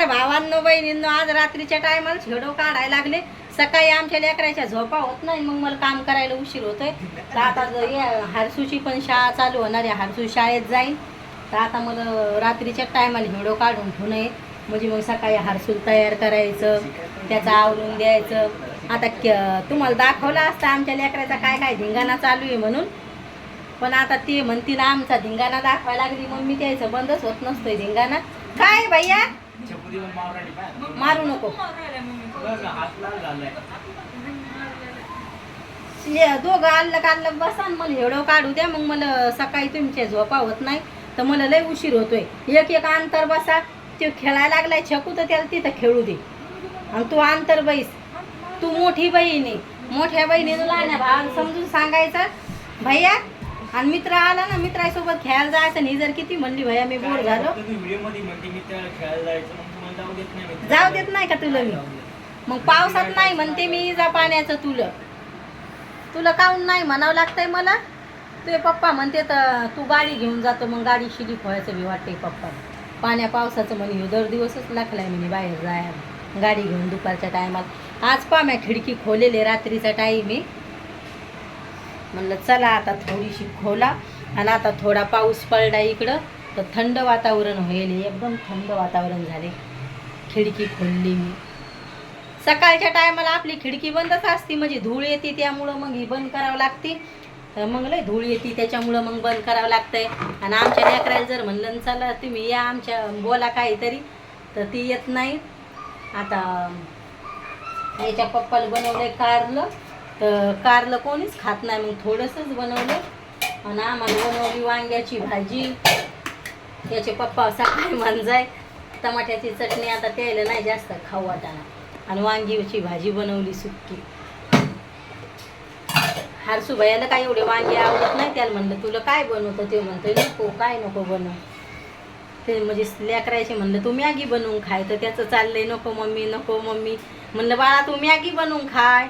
तर भावांनो बहिणींनो आज रात्रीच्या टायमाला छेडो काढायला लागले. सकाळी आमच्या लेकराच्या झोपा होत नाही मग मला काम करायला उशीर होतोय. तर आता हारसूची पण शाळा चालू होणार आहे. हारसू शाळेत जाईल तर आता मला रात्रीच्या टायमाला हिडो काढून ठेवू नये. म्हणजे मग सकाळी हारसूल तयार करायचं त्याचं आवरून द्यायचं. आता क- तुम्हाला दाखवलं असतं आमच्या लेकराचा काय काय धिंगाणा चालू आहे म्हणून. पण आता ते म्हणतील आमचा धिंगाणा दाखवायला लागली. मम्मी द्यायचं बंदच होत नसतोय धिंगाणा. काय भैया? मारू नको. ले- दोघं आल्लक आल्लक बसा मला हेडो काढू द्या. मग मला सकाळी तुमच्या झोपा होत नाही तर मला लय उशीर होतोय. एक एक अंतर बसा. तो खेळायला लागलाय छकू तर त्याला तिथं खेळू दे. आणि तू अंतर बैस. तू मोठी बहीण. आहे मोठ्या बहिणीनं लहान भाव समजून सांगायचं. भैया आणि मित्र आला ना मित्रासोबत खेळायला जायचं आणि ही जर किती म्हणली भैया मी बोर झालो. जाऊ देत नाही नाही का तुला मी? मग पावसात नाही म्हणते मी जा पाण्याचं तुला. तुला काहून नाही म्हणावं लागतंय मला? तुझे पप्पा म्हणते तर तू गाडी घेऊन जातो मग गाडी शिली व्हायचं बी वाटते पप्पा पाण्या पावसाचं म्हणे दर दिवसच लागलाय म्हणे बाहेर जायला. गाडी घेऊन दुपारच्या टायमाला. आज पा मी खिडकी खोलेले रात्रीचा टाईम आहे. म्हणलं चला आता थोडीशी खोला आणि आता थोडा पाऊस पडला इकडं तर थंड वातावरण होईल. एकदम थंड वातावरण झाले. खिडकी खोलली मी. सकाळच्या टायमाला आपली खिडकी बंदच असते म्हणजे धूळ येते त्यामुळं मग ही बंद करावं लागते. तर मग लय धूळ येते त्याच्यामुळं मग बंद करावं लागतंय. आणि आमच्या लेकराला जर म्हणलं चला तुम्ही या आमच्या बोला काहीतरी. तर ती येत नाही. आता याच्या पप्पाला बनवलं कारलं. तर कारलं कोणीच खात नाही. मग थोडंसंच बनवलं. आणि आम्हाला बनवली वांग्याची भाजी. याचे पप्पा सकाळी मांजाय टमाट्याची चटणी आता त्याला नाही जास्त खाऊ वाटाणा. आणि वांगीची भाजी बनवली सुक्की. हारसू भैयाला काय एवढे वांगे आवडत नाही त्याला म्हणलं तुला काय बनवतं? ते म्हणतोय नको काय नको बनव. ते म्हणजे लेकरायचे म्हणलं तू मॅगी बनवून खाय. तर त्याचं चाललंय नको मम्मी नको मम्मी. म्हणलं बाळा तू मॅगी बनवून खाय.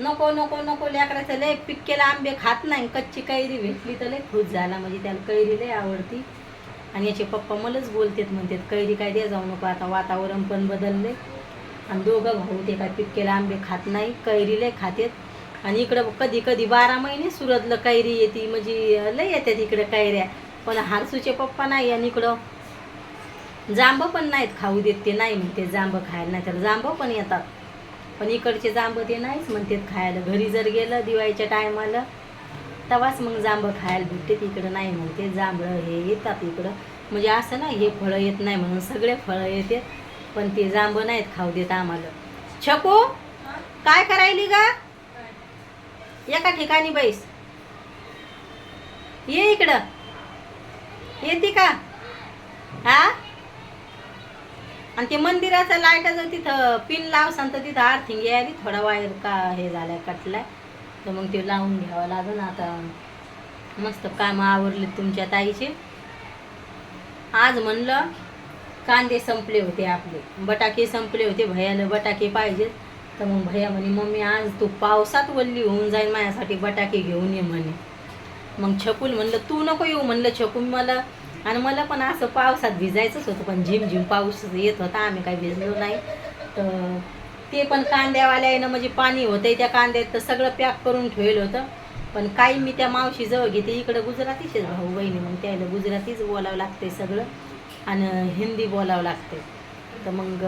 नको नको नको लेकडाचं लय पिक्केला आंबे खात नाही. कच्ची कैरी भेटली तर लय खुश झाला. म्हणजे त्याला कैरी लय आवडती. आणि याचे पप्पा मलाच बोलतेत म्हणतात कैरी काय दे जाऊ नको आता वातावरण पण बदलले आणि दोघं भाऊ ते काय पिक्केला आंबे खात नाही कैरी लय खातेत. आणि इकडं कधी कधी बारा महिने सुरतलं कैरी येते म्हणजे लय येतात इकडं कैऱ्या. पण हारसूचे पप्पा नाही आणि इकडं जांब पण नाहीत खाऊ देत ते नाही म्हणते जांब खायला नाही तर जांब पण येतात. पण इकडचे जांब ते नाहीच म्हणतात खायला. घरी जर गेलं दिवाळीच्या टायमाला तेव्हाच मग जांब खायला भेटते. इकडं नाही म्हणते. जांभळं हे येतात इकडं. म्हणजे असं ना हे फळं येत नाही म्हणून सगळे फळं येते. पण ते जांब नाहीत खाऊ देत आम्हाला. छको काय करायली का एका ठिकाणी बैस. ये इकडं. येते का? हा? आणि ते मंदिराचं लाईटाचं तिथं पिन लाव तर तिथं आर्थिंग यायली. थोडा वायर का हे झाला कटलाय. तर मग ते लावून घ्यावं लागेल. आता मस्त कामं आवरले तुमच्या ताईचे. आज म्हणलं कांदे संपले होते आपले. बटाके संपले होते. भैयाला बटाके पाहिजेत. तर मग भैया म्हणे मम्मी आज तू पावसात वल्ली होऊन जाईल. माझ्यासाठी बटाके घेऊन ये म्हणे. मग छकुल म्हणलं तू नको येऊ. म्हणलं छकून मला आणि मला पण असं पावसात भिजायचंच होतं पण झिम झिम पाऊस येत होता आम्ही काही भिजलो नाही. तर ते पण कांद्यावाल्यानं म्हणजे पाणी होतंय त्या कांद्यात तर सगळं पॅक करून ठेवलं होतं. पण काही मी त्या मावशी जवळ घेते इकडं गुजरातीचेच भाऊ बहिणी मग त्याला गुजरातीच बोलावं लागते सगळं आणि हिंदी बोलावं लागते तर मग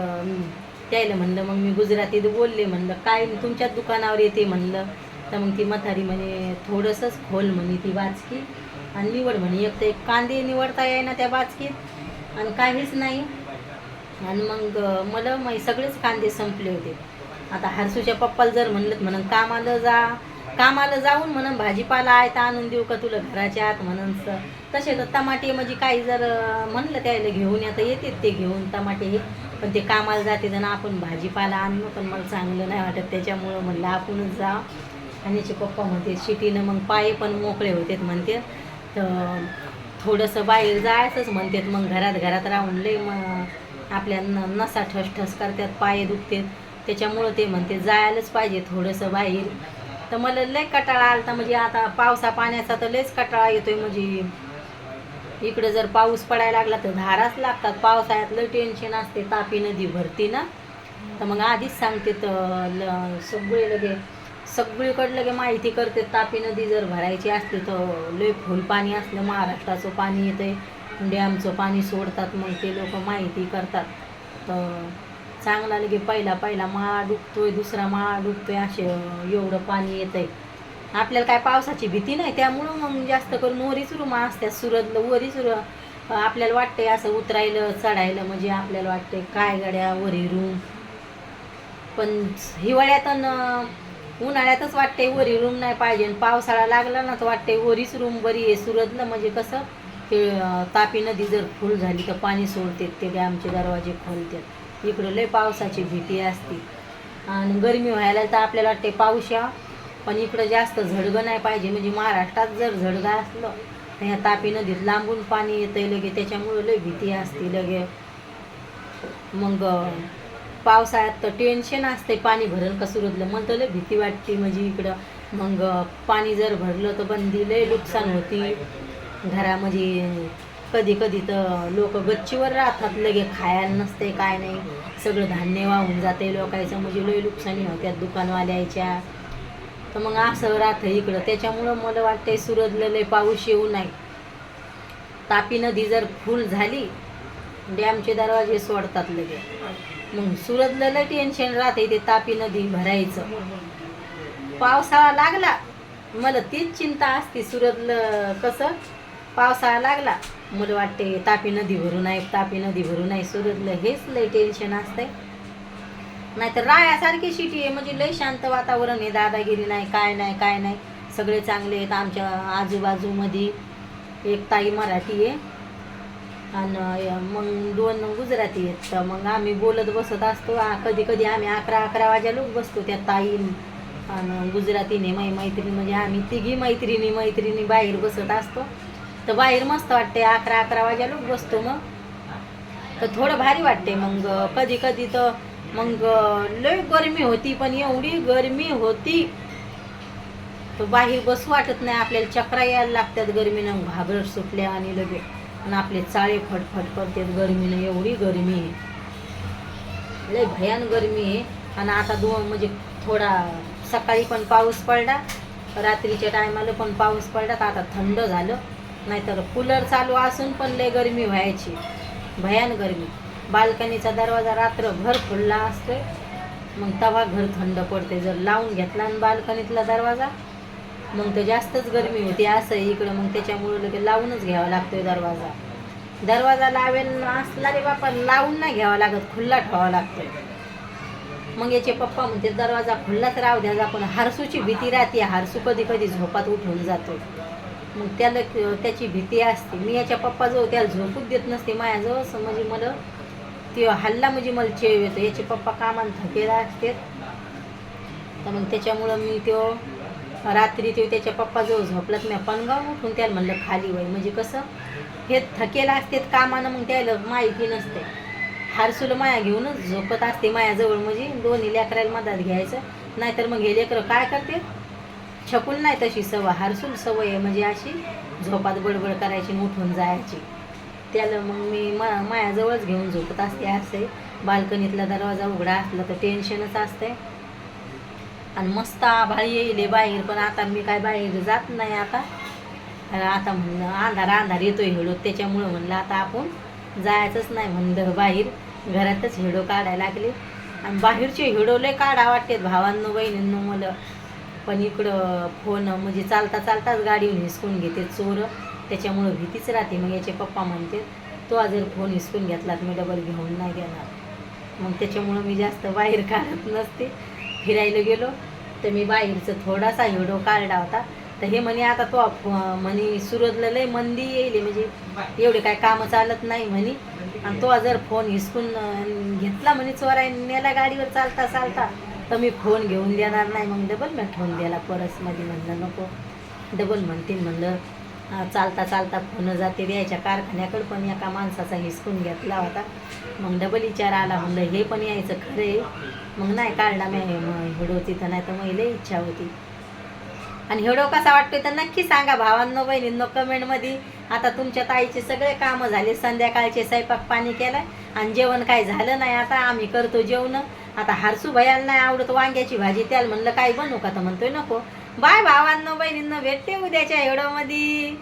त्याला म्हणलं मग मी गुजरातीत बोलले म्हणलं काय तुमच्याच दुकानावर येते? म्हणलं. तर मग ती म्हातारी म्हणे थोडंसंच खोल म्हणे ती वाचकी. आणि निवड म्हणे. एक तर एक कांदे निवडता येईना त्या बाचकीत आणि काहीच नाही. आणि मग मला मग सगळेच कांदे संपले होते. आता हरसूच्या पप्पाला जर म्हणलं म्हणून कामाला जा. कामाला जाऊन म्हणून भाजीपाला आहे तर आणून देऊ का तुला घराच्या आत म्हणून. तसे तर टमाटे म्हणजे काही जर म्हणलं त्याला घेऊन आता येतात ते घेऊन टमाटे. हे पण ते कामाला जाते जण आपण भाजीपाला आणणं पण मला चांगलं नाही वाटत. त्याच्यामुळं म्हणलं आपणच जा. आणि याचे पप्पा म्हणते शिटीनं मग पाय पण मोकळे होते म्हणते. तर थोडंसं बाहेर जायचंच म्हणतात मग घरात घरात राहून लय मग आपल्या न नसा ठस ठस करतात पाय दुखतात. त्याच्यामुळं ते म्हणते जायलाच पाहिजे थोडंसं बाहेर. तर मला लय कटाळा आला तर म्हणजे आता पावसा पाण्याचा तर लयच कटाळा येतोय म्हणजे इकडं जर पाऊस पडायला लागला तर धाराच लागतात. पावसाळ्यात लय टेन्शन असते तापी नदी भरती ना. तर मग आधीच सांगते तर ल सगळे लगे सगळीकडलं लगे माहिती करते तापी नदी जर भरायची असली तर लय फुल पाणी असलं महाराष्ट्राचं पाणी येते डॅमचं पाणी सोडतात मग ते लोक माहिती करतात. तर चांगला लगे पहिला पहिला माळा डुबतोय दुसरा माळा डुबतोय असे एवढं पाणी येतंय. आपल्याला काय पावसाची भीती नाही त्यामुळं मग जास्त करून वरीच रुमा असतात सुरतलं वरीच रु- आपल्याला वाटतंय असं उतरायलं चढायलं म्हणजे आपल्याला वाटतंय काय गड्या वरी रूम. पण हिवाळ्यात उन्हाळ्यातच वाटते वरी रूम नाही पाहिजे आणि पावसाळा लागला ना तर वाटते वरीच रूम बरी आहे. सुरतला म्हणजे कसं ते तापी नदी जर फुल झाली तर पाणी सोडते ते डॅमचे दरवाजे खोलतात. इकडं लय पावसाची भीती असते. आणि गरमी व्हायला तर आपल्याला वाटते पाऊस या पण इकडं जास्त झडगं नाही पाहिजे. म्हणजे महाराष्ट्रात जर झडगं असलं तर ह्या तापी नदीत लांबून पाणी येतं लगे त्याच्यामुळं लय भीती असते लगे मग पावसाळ्यात तर टेन्शन असते पाणी भरलं का सुरतलं म्हणतं लय भीती वाटते म्हणजे इकडं. मग पाणी जर भरलं तर बंदी लय नुकसान होती. घरामध्ये कधी कधी तर लोक गच्चीवर राहतात लगे खायला नसते काय नाही. सगळं धान्य वाहून जाते लोकांचं म्हणजे लय नुकसानी होत्या दुकानवाल्याच्या. तर मग असं राहतं इकडं. त्याच्यामुळं मला वाटतंय सुरजलं लय पाऊस येऊ नाही तापी नदी जर फुल झाली डॅमचे दरवाजे सोडतात लगे मग सुरतला लय टेन्शन राहते ते तापी नदी भरायचं. पावसाळा लागला. मला तीच चिंता असते सुरतलं कसं? पावसाळा लागला. मला वाटते तापी नदी भरून आहे तापी नदी भरून आहे. सुरतलं हेच लय टेन्शन असतंय. नाहीतर रायासारखी सिटी आहे म्हणजे लय शांत वातावरण आहे. दादागिरी नाही काय नाही काय नाही. सगळे चांगले आहेत. आमच्या आजूबाजूमध्ये एक ताई मराठी आहे. आणि मग दोन गुजराती आहेत. तर मग आम्ही बोलत बसत असतो. कधी कधी आम्ही अकरा अकरा वाजा बसतो त्या ताई आणि गुजरातीने मै मैत्रिणी म्हणजे आम्ही तिघी मैत्रिणी मैत्रिणी बाहेर बसत असतो. तर बाहेर मस्त वाटते अकरा अकरा वाजा बसतो मग. तर थोडं भारी वाटते मग. कधी कधी तर मग लय गरमी होती पण एवढी गरमी होती. तर बाहेर बसू वाटत नाही. आपल्याला चक्रा यायला लागतात गरमीनं घाबर सुटल्या आणि लगे आणि आपले चाळे फटफट करतात. गरमीनं एवढी गरमी आहे. लय भयान गरमी आहे. आणि आता दोन म्हणजे थोडा सकाळी पण पाऊस पडला रात्रीच्या टायमाला पण पाऊस पडला तर आता थंड झालं. नाहीतर कूलर चालू असून पण लय गरमी व्हायची. भयान गरमी. बाल्कनीचा दरवाजा रात्रभर खुल्ला असतोय. मग तवा घर थंड पडते जर लावून घेतला आणि बाल्कनीतला दरवाजा मग तर जास्तच गरमी होती असं इकडं. मग त्याच्यामुळं लगे लावूनच घ्यावा लागतोय दरवाजा. दरवाजा लावेल असला रे बापा लावून नाही घ्यावा लागत खुल्ला ठेवावा लागतोय. मग याचे पप्पा म्हणते दरवाजा खुल्लाच राहू द्या पण हारसूची भीती राहते. हारसू कधी कधी झोपात उठून जातो. मग त्याला त्याची भीती असते. मी याच्या पप्पाजवळ त्याला झोपूच देत नसते. माझ्याजवळ असं म्हणजे मला ते हल्ला म्हणजे मला चेव येतो. याचे पप्पा कामाला थकेला असते तर मग त्याच्यामुळं मी तो रात्री ते त्याच्या पप्पाजवळ झोपलात मी पणगाव उठून त्याला म्हणलं खाली वय. म्हणजे कसं हे थकेला असते कामानं मग त्याला माहिती नसते. हारसूला माया घेऊनच झोपत असते मायाजवळ म्हणजे दोन्ही लेकराला मदत घ्यायचं. नाहीतर मग हे लेकरं काय करते? छकून नाही तशी सवय हारसूल सवय आहे म्हणजे अशी झोपात बडबड करायची उठून जायची. त्याला मग मी मा मायाजवळच घेऊन झोपत असते असे बाल्कनीतला दरवाजा उघडा असला तर टेन्शनच असतंय. आणि मस्त आभाळी येईल बाहेर पण आता मी काय बाहेर जात नाही आता. आता म्हणलं अंधार अंधार येतोय हिडो त्याच्यामुळं म्हणलं आता आपण जायचंच नाही म्हणलं बाहेर. घरातच हिडो काढायला लागले. आणि बाहेरचे हिडो लय काढा वाटतात भावांनो बहिणींनो मला. पण इकडं फोन म्हणजे चालता चालताच गाडीहून हिसकून घेते चोर. त्याच्यामुळं भीतीच राहते. मग याचे पप्पा म्हणते तो जर फोन हिसकून घेतला तर मी डबल घेऊन नाही घेणार. मग त्याच्यामुळं मी जास्त बाहेर काढत नसते. फिरायला गेलो. तर मी बाहेरचं थोडासा हिडो काढला होता. तर हे म्हणे आता तो म्हणे सुरतला लय मंदी येईल म्हणजे एवढे काय कामं चालत नाही म्हणे. आणि तो जर फोन हिसकून घेतला म्हणे चोराय नेला गाडीवर चालता चालता तर मी फोन घेऊन देणार नाही. मग डबल मी ठेवून द्याला परसमध्ये. म्हणलं नको. डबल म्हणतील म्हणलं. चालता चालता फोन जाते द्यायच्या कारखान्याकडं पण एका माणसाचा हिसकून घेतला होता. मग डबल विचार आला म्हणलं हे पण यायचं खरं आहे. मग नाही काढला मी हिडो तिथं नाही तर मला इच्छा होती. आणि हिडो कसा वाटतोय तर नक्की सांगा भावांनो बहिणींनो कमेंटमध्ये. आता तुमच्या ताईचे सगळे कामं झाले संध्याकाळचे स्वयंपाक पाणी केलं आणि जेवण काय झालं नाही. आता आम्ही करतो जेवण. आता हारसू भयाला नाही आवडत वांग्याची भाजी त्याला म्हणलं काही बनवू का? तर म्हणतोय नको. बाय भावांनो बहिणींना भेटते उद्याच्या एवढं मध्ये